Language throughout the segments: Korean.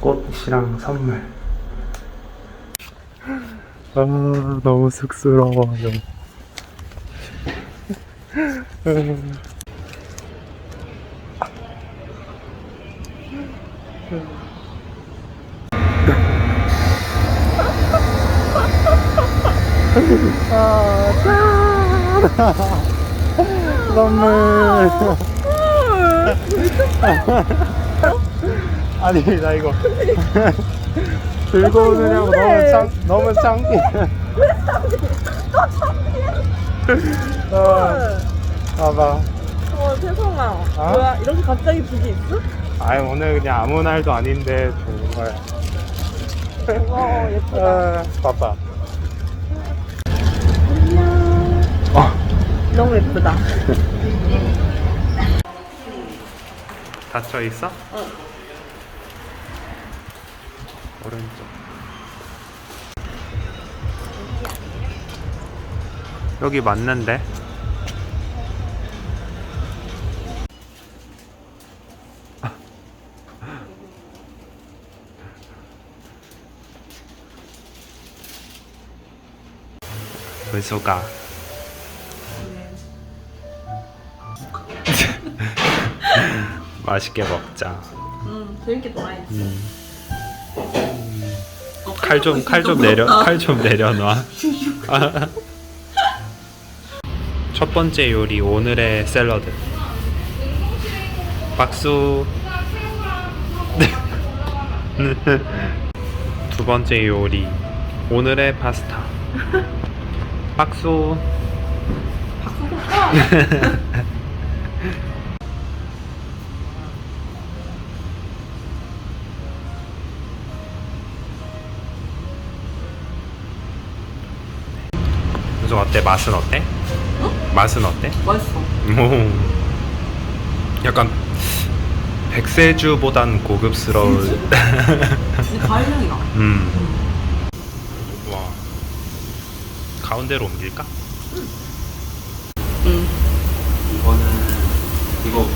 꽃이랑 선물. 아, 너무 쑥스러워요. 선물. 아니 나 이거 들고 오느냐고 너무 창 너무 창피. 어, 봐봐. 어 세상아 어? 뭐야 이렇게 갑자기 북이 있어? 아니 오늘 그냥 아무 날도 아닌데 정말. 어 예쁘다 아, 봐봐. 어. 너무 예쁘다 닫혀 있어? 응. 오른쪽. 여기 맞는데? 은수가 맛있게 먹자. 응 재밌게 놀아야지 칼좀 칼 좀 내려 칼 좀 내려놔. 첫 번째 요리 오늘의 샐러드. 박수. 두 번째 요리 오늘의 파스타. 박수. 은수 어때? 맛은 어때? 맛은 어때? 맛있어 오. 약간 백세주보단 고급스러운. 근데 과일 향이 나 음. 와. 가운데로 옮길까? 응. 이거는 이거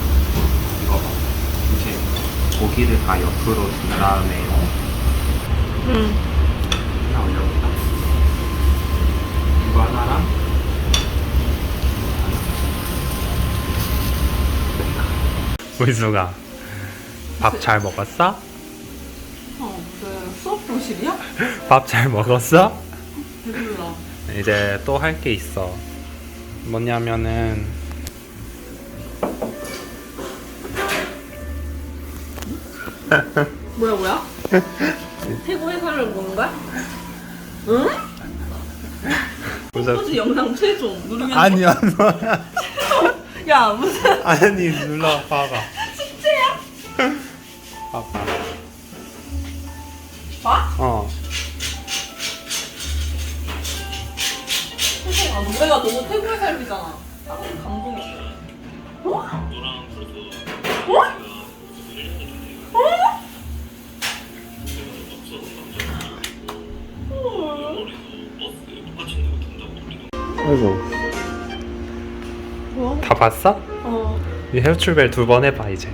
이거 봐. 이제 고기를 다 옆으로 둔 다음에 응. 하나 올려볼까? 이거 하나랑 우수가 밥 잘 먹었어? 어, 그 수업 교실이야? 밥 잘 먹었어? 배불러 이제 또 할 게 있어. 뭐냐면은 뭐야 뭐야? 태고 해설을 보는 거야? 응? 무슨 포즈 영상 최종 누르면 아니야 야 무슨 아니 눌러 봐봐. 숙제야? 봐봐. 봐? 어. 세상아 노래가 너무 태고의 삶이잖아 아, 감동이야 어? 어? 아이고. 뭐? 다 봤어? 어. 이 헤어출벨 두 번 해봐 이제.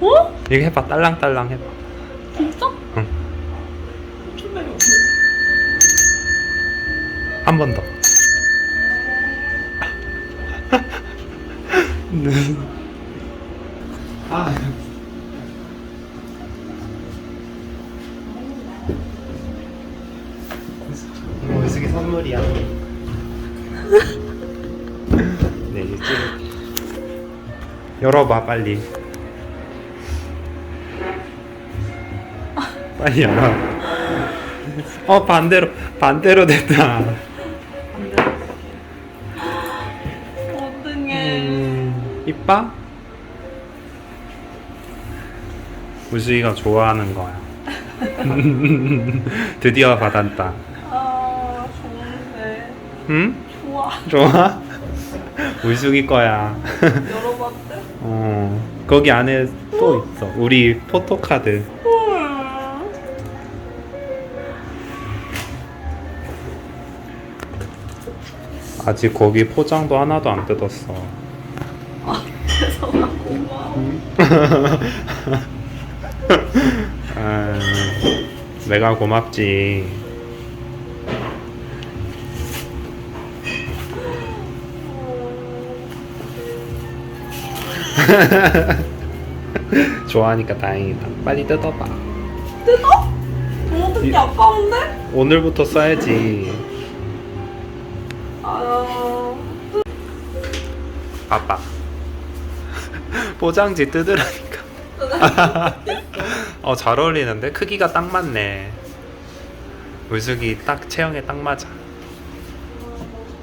어? 이거 해봐 딸랑딸랑 해봐. 진짜? 응. 출발이 없네. 한 번 더. 아. 열어봐, 빨리. 빨리 열어. 어, 반대로, 반대로 됐다. 어떡해. 음, 이뻐? 우주이가 좋아하는 거야. 드디어 받았다. 아, 좋은데. 응? 좋아. 좋아? 우주이 거야. 열 어, 거기 안에 또 있어. 우리 포토카드. 헐. 아직 거기 포장도 하나도 안 뜯었어. 죄송하고 고마워. 아, 내가 고맙지. 좋아하니까 다행이다. 빨리 뜯어봐. 뜯어? 어떻게 이- 아까운데? 오늘부터 써야지. 아... 아빠. 포장지 뜯으라니까. 어, 잘 어울리는데? 크기가 딱 맞네. 물속이 딱 체형에 딱 맞아.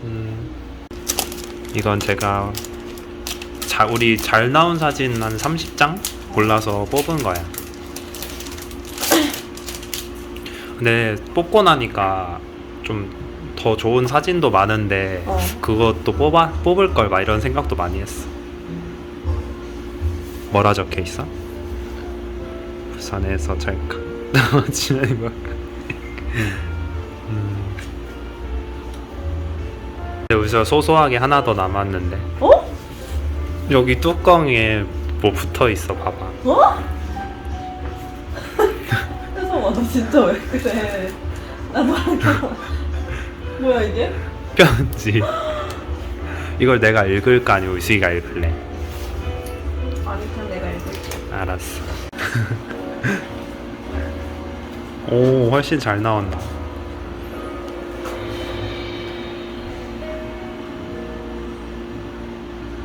음. 이건 제가 자, 우리 잘 나온 사진 한 30장 골라서 뽑은 거야. 근데 뽑고 나니까 좀 더 좋은 사진도 많은데 어. 그것도 뽑아 뽑을 걸 막 이런 생각도 많이 했어. 뭐라 적혀 있어? 부산에서 찰칵 지나는 거. 음. 근데 우리가 소소하게 하나 더 남았는데 어? 여기 뚜껑에 뭐 붙어 있어 봐봐. 어? 혜성아 너 진짜 왜 그래 나도 알아 뭐야 이게? 편지. 이걸 내가 읽을 거 아니고 우식이가 읽을래. 아니 그냥 내가 읽을게 알았어. 오, 훨씬 잘 나온다.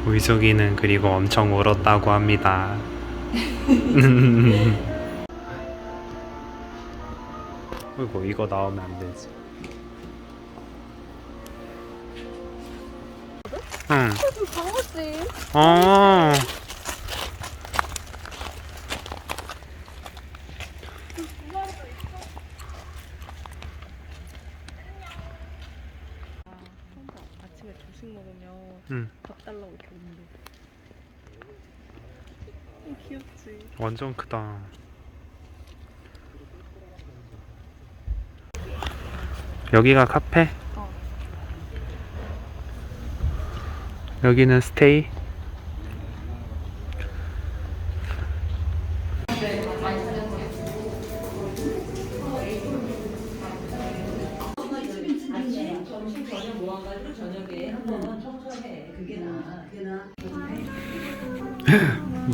의숙이는 그리고 엄청 울었다고 합니다. 어이구, 이거 나오면 안 되지. 응. 강아지 어. 아침에 조식 먹으면 응. 밥 달라고 이렇게 오는데 음, 귀엽지 완전 크다. 여기가 카페? 어. 여기는 스테이?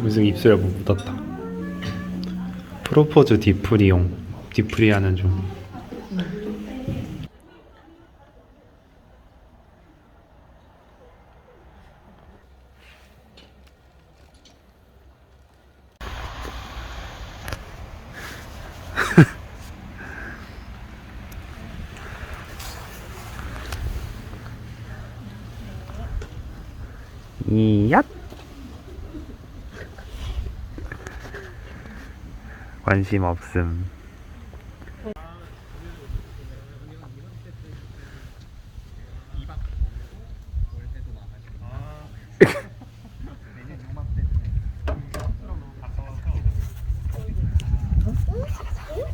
무슨 입술에 뭐 묻었다. 프로포즈 디프리용. 디프리하는 중. 이얏 관심 없음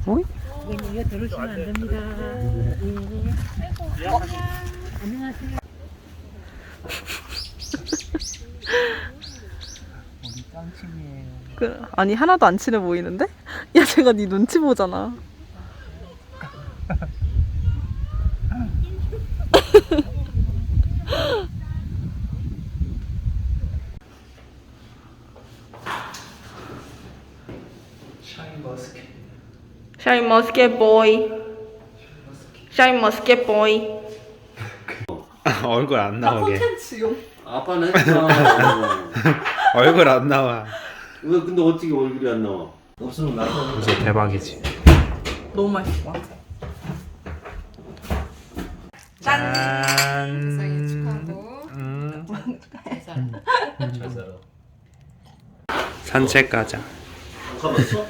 어이? 이거 들으시면 안 됩니다. 예. 안녕하세요. 우리 짱친이에요. 그, 아니 하나도 안 친해 보이는데? 야 제가 네 눈치 보잖아. 샤인 머스켓 보이 샤인 머스켓 보이 얼굴 안 나오게. 콘텐츠용 아빠는 했잖아. 얼굴 안 나와. 왜 근데 어떻게 얼굴이 안 나와? 없으면 나도. 진짜 대박이지 너무 맛있어 짠 생일 축하하고. 음. 잘 살아. 산책 가자 가봤어?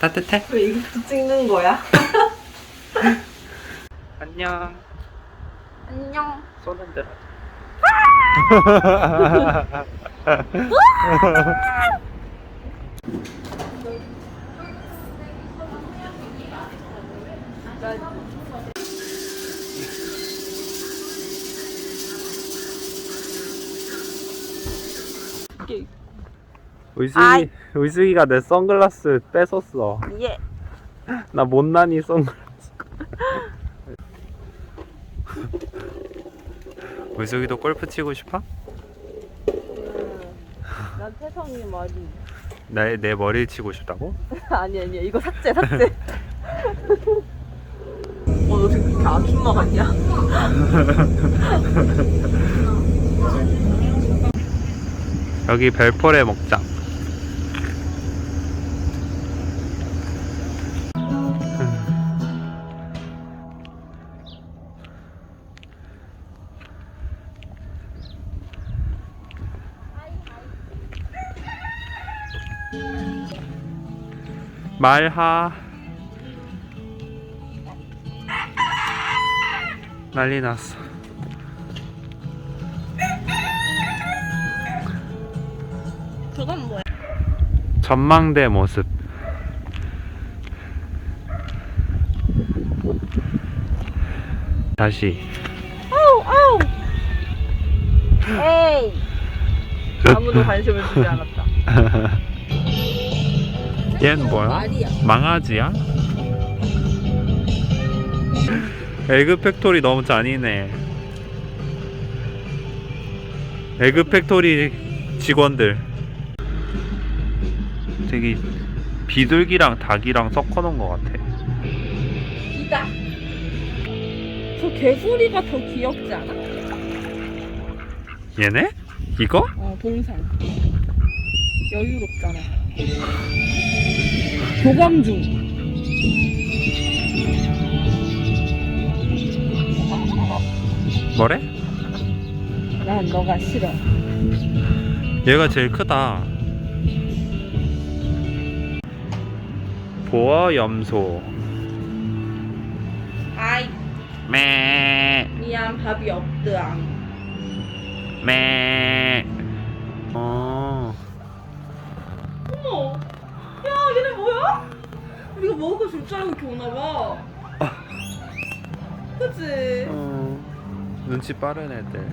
따뜻해? 왜 이거 찍는 거야? 안녕 안녕 손 흔들어 게 의숙이 아이. 의숙이가 내 선글라스 뺏었어. 예. 나 못난이 선글라스. 의숙이도 골프 치고 싶어? 난 태성이 머리. 내, 내 머리 치고 싶다고? 아니 아니야 이거 삭제 삭제. 어너 지금 그렇게 아줌마 같냐? 여기 벨포레 먹자. 말하 난리 났어. 저건 뭐야? 전망대 모습. 다시. 아우 아우. 에이. 아무도 관심을 주지 않았다. 얘는 뭐야? 망아지야? 에그 팩토리 너무 잔인해. 에그 팩토리 직원들. 되게 비둘기랑 닭이랑 섞어놓은 것 같아. 기다. 저 개소리가 더 귀엽지 않아? 얘네? 이거? 어 동상. 여유롭잖아. 교감 중. 뭐래? 난 너가 싫어. 얘가 제일 크다. 보어 염소. 아이 매. 미안 밥이 없드앙. 매. 어. 뭐야? 우리가 먹을 거 줄 줄 알고 이렇게 오나 봐. 그치? 어. 눈치 빠른 애들.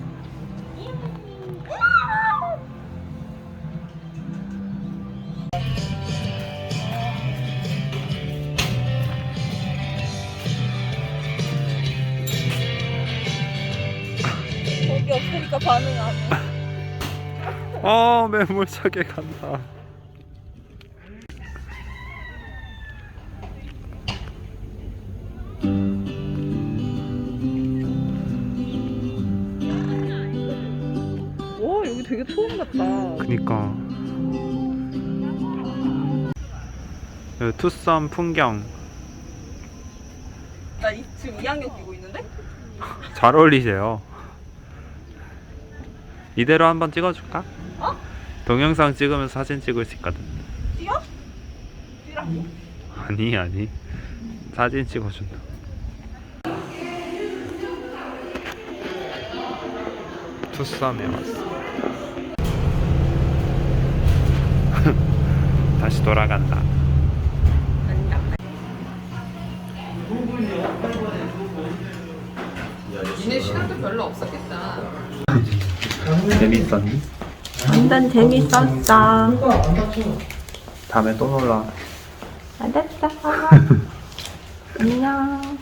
거기 없으니까 반응 안 해. 어, 매몰차게 간다. 그니까. 여기 투썸 풍경 나 이, 지금 2학년 끼고 있는데? 잘 어울리세요. 이대로 한번 찍어줄까? 어? 동영상 찍으면서 사진 찍을 수 있거든. 뛰어? 뛰라고? 아니 아니 사진 찍어준다. 투썸에 왔어. 다시 돌아간다. 니네 시간도 별로 없었겠다. 재밌었니? 완전 재밌었어. 다음에 또 놀러. 알았어. 안녕.